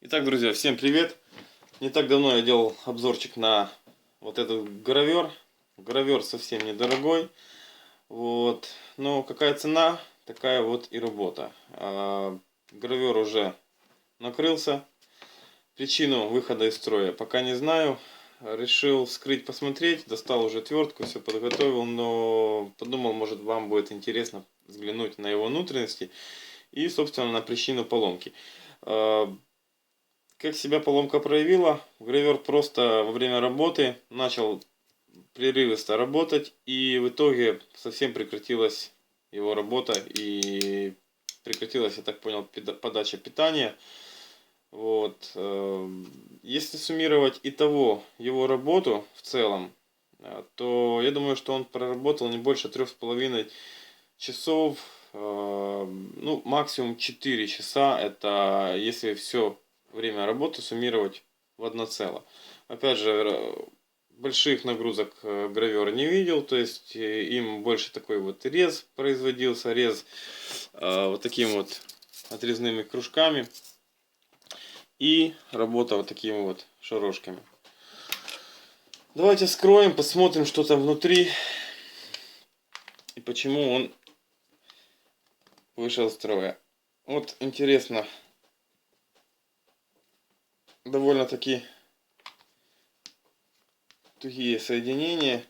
Итак, друзья, всем привет! Не так давно я делал обзорчик на вот этот гравер. Гравер совсем недорогой. Вот. Но какая цена, такая вот и работа. А, Гравер уже накрылся. Причину выхода из строя пока не знаю. Решил вскрыть, посмотреть. Достал уже отвертку, все подготовил. Но подумал, может вам будет интересно взглянуть на его внутренности. И, собственно, на причину поломки. Как себя поломка проявила? Гравер просто во время работы начал прерывисто работать, и в итоге совсем прекратилась его работа, и прекратилась, я так понял, подача питания. Вот. э, Если суммировать итого его работу в целом, э, то я думаю, что он проработал не больше трех с половиной часов, э, ну, максимум 4 часа, это если все время работы суммировать в одно целое. Опять же, больших нагрузок э, гравер не видел, то есть э, им больше такой вот рез производился, рез э, вот такими вот отрезными кружками и работа вот такими вот шарошками. Давайте скроем, посмотрим, что там внутри и почему он вышел из строя. Вот интересно, довольно-таки тугие соединения.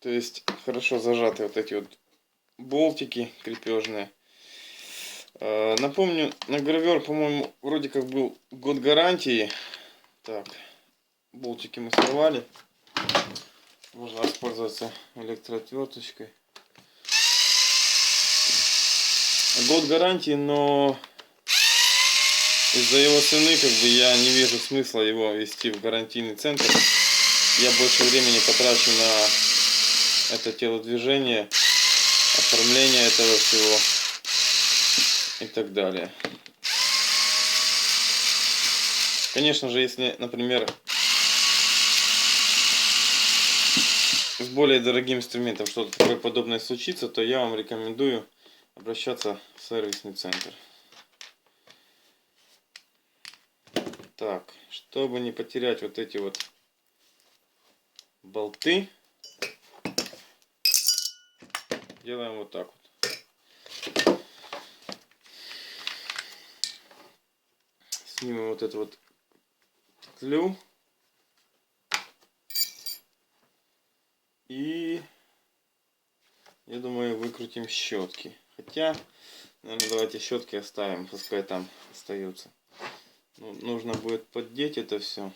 То есть хорошо зажаты вот эти вот болтики крепежные. Э, Напомню, на гравер, по-моему, вроде как был год гарантии. Так, болтики мы сорвали. Можно воспользоваться электроотверточкой. Год гарантии, но из-за его цены как бы я не вижу смысла его вести в гарантийный центр. Я больше времени потрачу на это телодвижение, оформление этого всего и так далее. Конечно же, если, например, с более дорогим инструментом что-то такое подобное случится, то я вам рекомендую обращаться в сервисный центр. Так, чтобы не потерять вот эти вот болты, делаем вот так вот. Снимем вот эту вот петлю. И я думаю выкрутим щетки. Хотя, наверное, давайте щетки оставим, пускай там остаются. Ну, нужно будет поддеть это все.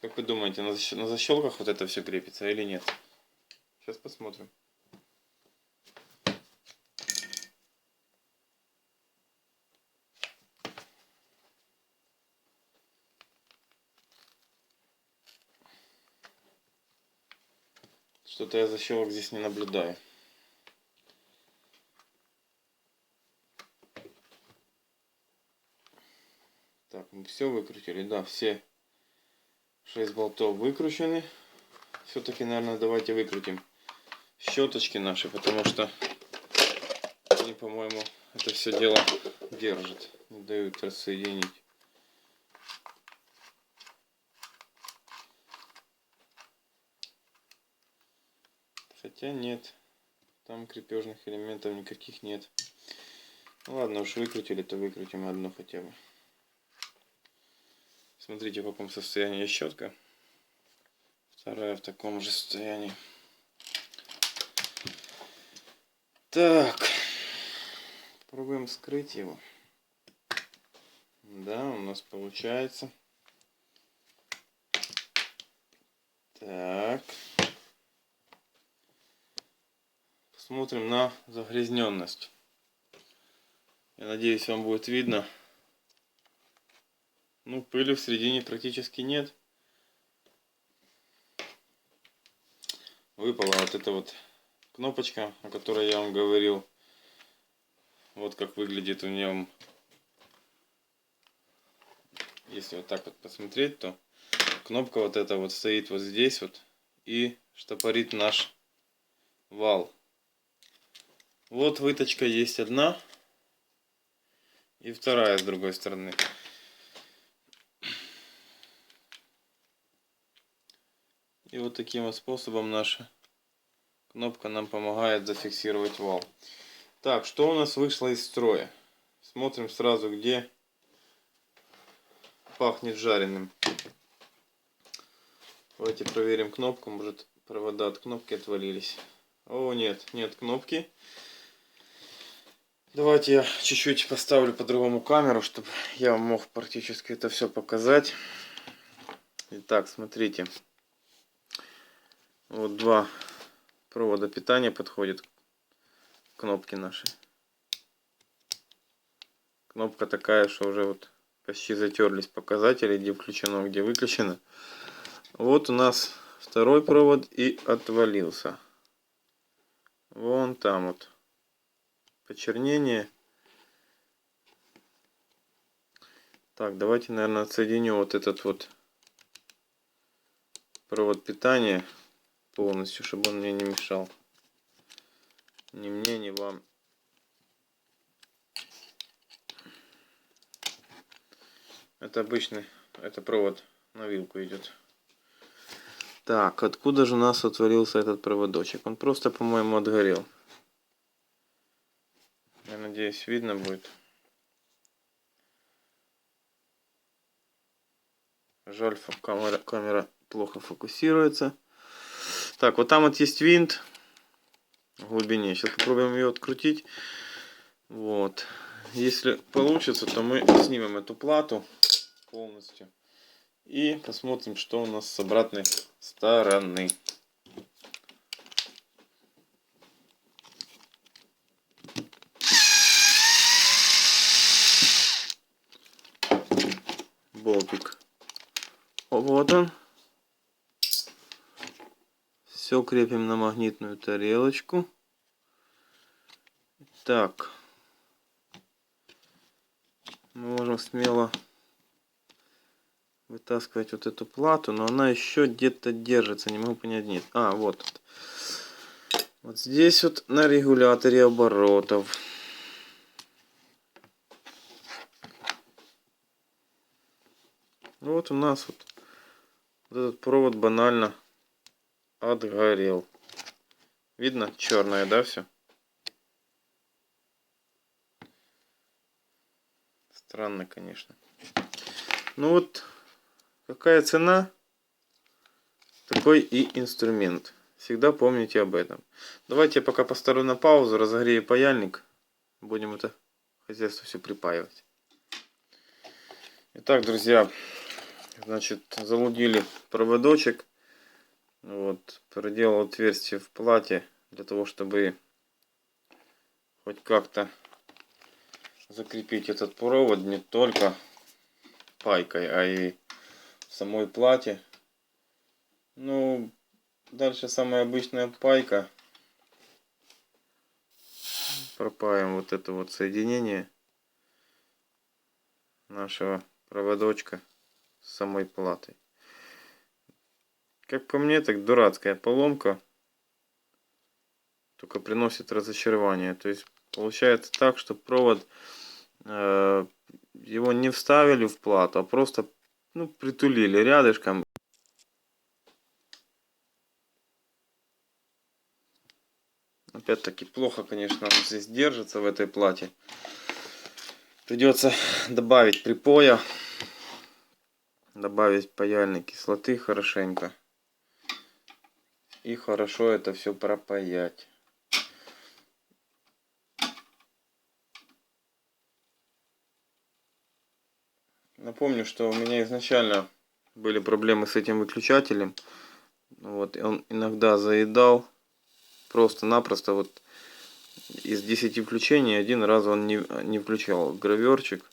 Как вы думаете, на, защ- на защелках вот это все крепится или нет? Сейчас посмотрим. Что-то я защелок здесь не наблюдаю. Так, мы все выкрутили, да, все шесть болтов выкручены. Все-таки, наверное, давайте выкрутим щеточки наши, потому что они, по-моему, это все дело держат, не дают рассоединить. Хотя нет, там крепежных элементов никаких нет. Ну ладно, уж выкрутили, то выкрутим одну хотя бы. Смотрите, в каком состоянии щетка. Вторая в таком же состоянии. Так. Пробуем скрыть его. Да, у нас получается. Так. Посмотрим на загрязненность. Я надеюсь, вам будет видно. Ну, пыли в середине практически нет. Выпала вот эта вот кнопочка, о которой я вам говорил. Вот как выглядит в нем. Если вот так вот посмотреть, то кнопка вот эта вот стоит вот здесь вот и штопорит наш вал. Вот выточка есть одна. И вторая с другой стороны. И вот таким вот способом наша кнопка нам помогает зафиксировать вал. Так, что у нас вышло из строя? Смотрим сразу, где пахнет жареным. Давайте проверим кнопку. Может провода от кнопки отвалились. О, нет, нет кнопки. Давайте я чуть-чуть поставлю по-другому камеру, чтобы я мог практически это все показать. Итак, смотрите. Вот два провода питания подходят к кнопке нашей. Кнопка такая, что уже вот почти затерлись показатели, где включено, где выключено. Вот у нас второй провод и отвалился. Вон там вот почернение. Так, давайте, наверное, отсоединю вот этот вот провод питания полностью, чтобы он мне не мешал. Ни мне, ни вам. Это обычный, это провод на вилку идет. Так, откуда же у нас отвалился этот проводочек? Он просто, по-моему, отгорел. Я надеюсь, видно будет. Жаль, камера, камера плохо фокусируется. Так, вот там вот есть винт в глубине. Сейчас попробуем ее открутить. Вот. Если получится, то мы снимем эту плату полностью. И посмотрим, что у нас с обратной стороны. Болтик. Вот он. Все крепим на магнитную тарелочку. Так. Мы можем смело вытаскивать вот эту плату, но она еще где-то держится, не могу понять, нет. А, вот. Вот здесь вот на регуляторе оборотов. Вот у нас вот, вот этот провод банально отгорел. Видно? Черное, да, все? Странно, конечно. Ну вот, Какая цена, такой и инструмент. Всегда помните об этом. Давайте я пока поставлю на паузу, разогрею паяльник. Будем это хозяйство все припаивать. Итак, друзья, значит, залудили проводочек. Вот, проделал отверстие в плате для того, чтобы хоть как-то закрепить этот провод не только пайкой, а и самой плате. Ну, дальше самая обычная пайка. Пропаем вот это вот соединение нашего проводочка с самой платой. Как по мне, так дурацкая поломка. Только приносит разочарование. То есть получается так, что провод э, его не вставили в плату, а просто ну, притулили рядышком. Опять-таки плохо, конечно, он здесь держится в этой плате. Придется добавить припоя, добавить паяльной кислоты хорошенько. И хорошо это все пропаять. Напомню, что у меня изначально были проблемы с этим выключателем. Вот, и он иногда заедал просто-напросто вот из 10 включений один раз он не, не включал граверчик.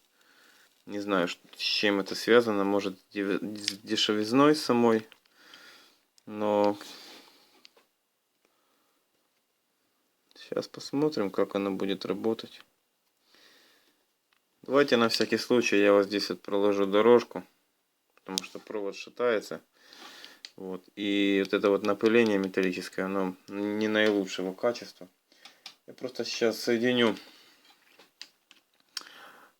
Не знаю, с чем это связано. Может, с дешевизной самой. Но сейчас посмотрим, как она будет работать. Давайте на всякий случай я вот здесь вот проложу дорожку, потому что провод шатается. Вот. И вот это вот напыление металлическое, оно не наилучшего качества. Я просто сейчас соединю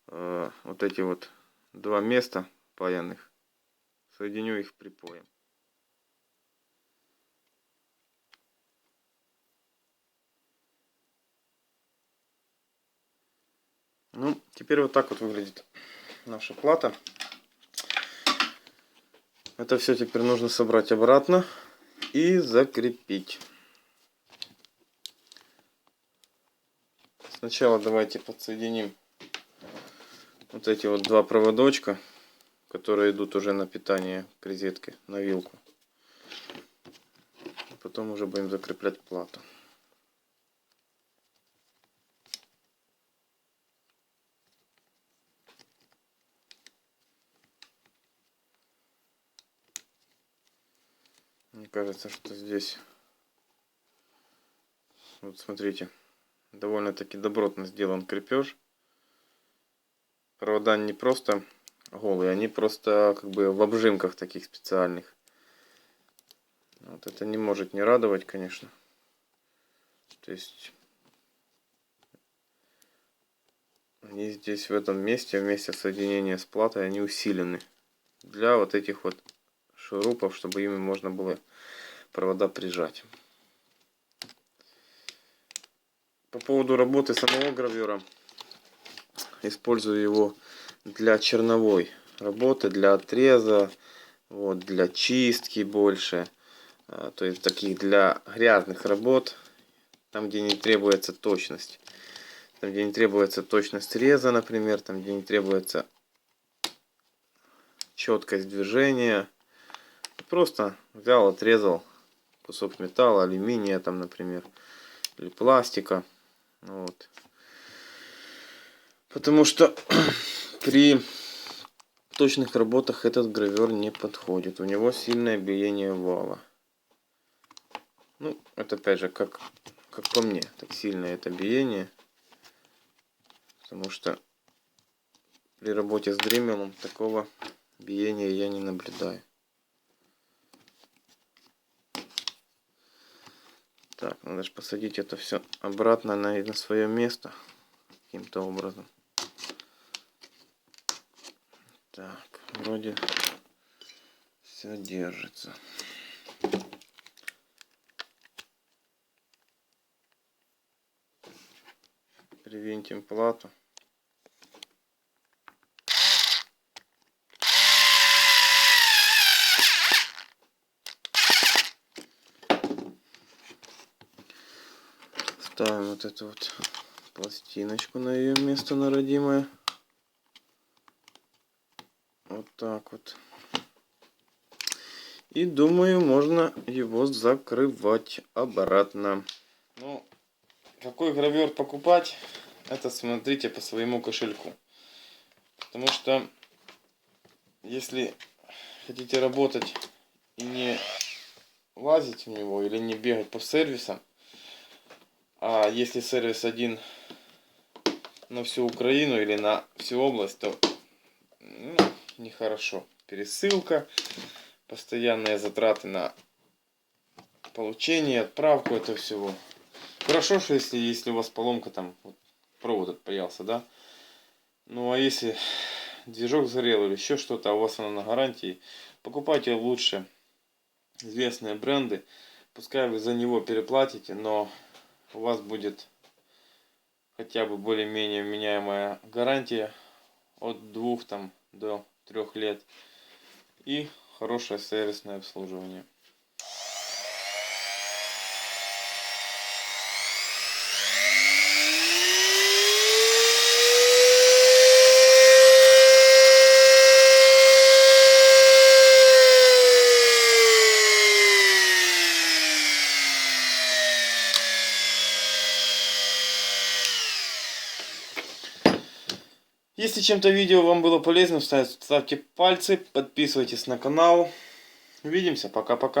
э, вот эти вот два места паянных. Соединю их припоем. Ну, теперь вот так вот выглядит наша плата. Это все теперь нужно собрать обратно и закрепить. Сначала давайте подсоединим вот эти вот два проводочка, которые идут уже на питание к розетке, на вилку. Потом уже будем закреплять плату. Кажется, что здесь, вот смотрите, довольно-таки добротно сделан крепеж. Провода не просто голые, они просто как бы в обжимках таких специальных. Вот это не может не радовать, конечно. То есть они здесь в этом месте, вместе соединения с платой, они усилены для вот этих вот шурупов, чтобы ими можно было провода прижать. По поводу работы самого гравера. Использую его для черновой работы, для отреза, вот, для чистки больше. А, то есть таких для грязных работ, там где не требуется точность. Там где не требуется точность реза, например, там где не требуется четкость движения. Просто взял, отрезал кусок металла, алюминия там, например, или пластика. Вот. Потому что при точных работах этот гравер не подходит. У него сильное биение вала. Ну, это опять же, как, как по мне, так сильное это биение. Потому что при работе с дремелом такого биения я не наблюдаю. Так, надо же посадить это все обратно на, на свое место. Каким-то образом. Так, вроде все держится. Привинтим плату. Ставим вот эту вот пластиночку на ее место на родимое. Вот так вот. И думаю, можно его закрывать обратно. Ну, какой гравер покупать, это смотрите по своему кошельку. Потому что, если хотите работать и не лазить в него, или не бегать по сервисам, а если сервис один на всю Украину или на всю область, то ну, нехорошо. Пересылка, постоянные затраты на получение, отправку этого всего. Хорошо, что если, если у вас поломка там, вот, провод отпаялся, да. Ну а если движок сгорел или еще что-то, а у вас она на гарантии, покупайте лучше известные бренды. Пускай вы за него переплатите, но у вас будет хотя бы более-менее меняемая гарантия от двух там до трех лет и хорошее сервисное обслуживание. Если чем-то видео вам было полезным, ставьте пальцы, подписывайтесь на канал. Увидимся, пока-пока.